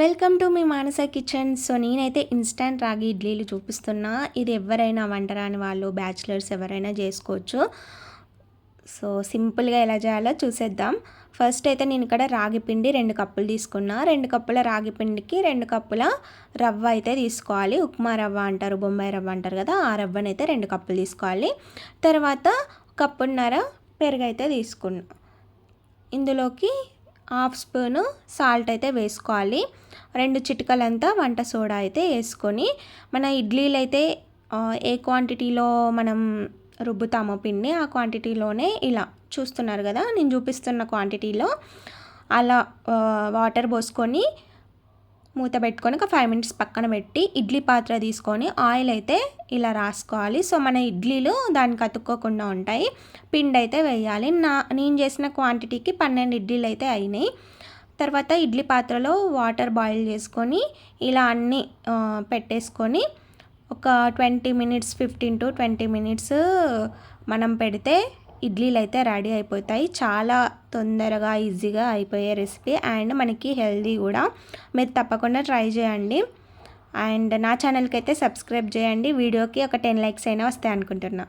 Welcome to మీ Manasa kitchen. So నేనైతే instant ragi ఇడ్లీలు చూపిస్తున్నా. ఇది ఎవరైనా వంటరాని వాళ్ళు బ్యాచిలర్స్ ఎవరైనా చేసుకోవచ్చు. సో సింపుల్గా ఎలా చేయాలో చూసేద్దాం. ఫస్ట్ అయితే నేను ఇక్కడ రాగి పిండి రెండు కప్పులు తీసుకున్నా. రెండు కప్పుల రాగి పిండికి రెండు కప్పుల రవ్వ అయితే తీసుకోవాలి. ఉప్మా రవ్వ అంటారు బొంబాయి రవ్వ అంటారు కదా ఆ రవ్వనైతే రెండు కప్పులు తీసుకోవాలి. తర్వాత కప్పున్నర పెరుగు అయితే తీసుకున్నా. ఇందులోకి హాఫ్ స్పూను సాల్ట్ అయితే వేసుకోవాలి. రెండు చిటికలంతా వంట సోడా అయితే వేసుకొని మన ఇడ్లీలు అయితే ఏ క్వాంటిటీలో మనం రుబ్బుతామో పిండి ఆ క్వాంటిటీలోనే ఇలా చూస్తున్నారు కదా నేను చూపిస్తున్న క్వాంటిటీలో అలా వాటర్ పోసుకొని మూత పెట్టుకొని ఒక ఫైవ్ మినిట్స్ పక్కన పెట్టి ఇడ్లీ పాత్ర తీసుకొని ఆయిల్ అయితే ఇలా రాసుకోవాలి. సో మన ఇడ్లీలు దానికి అతుక్కోకుండా ఉంటాయి. పిండి అయితే వేయాలి. నా నేను చేసిన క్వాంటిటీకి పన్నెండు ఇడ్లీలు అయితే అయినాయి. తర్వాత ఇడ్లీ పాత్రలో వాటర్ బాయిల్ చేసుకొని ఇలా అన్నీ పెట్టేసుకొని ఒక twenty minutes fifteen to twenty minutes మనం పెడితే ఇడ్లీలు అయితే రెడీ అయిపోతాయి. చాలా తొందరగా ఈజీగా అయిపోయే రెసిపీ. అండ్ మనకి హెల్దీ కూడా. మీరు తప్పకుండా ట్రై చేయండి. అండ్ నా ఛానల్కి అయితే సబ్స్క్రైబ్ చేయండి. వీడియోకి ఒక టెన్ లైక్స్ అయినా వస్తాయి అనుకుంటున్నా.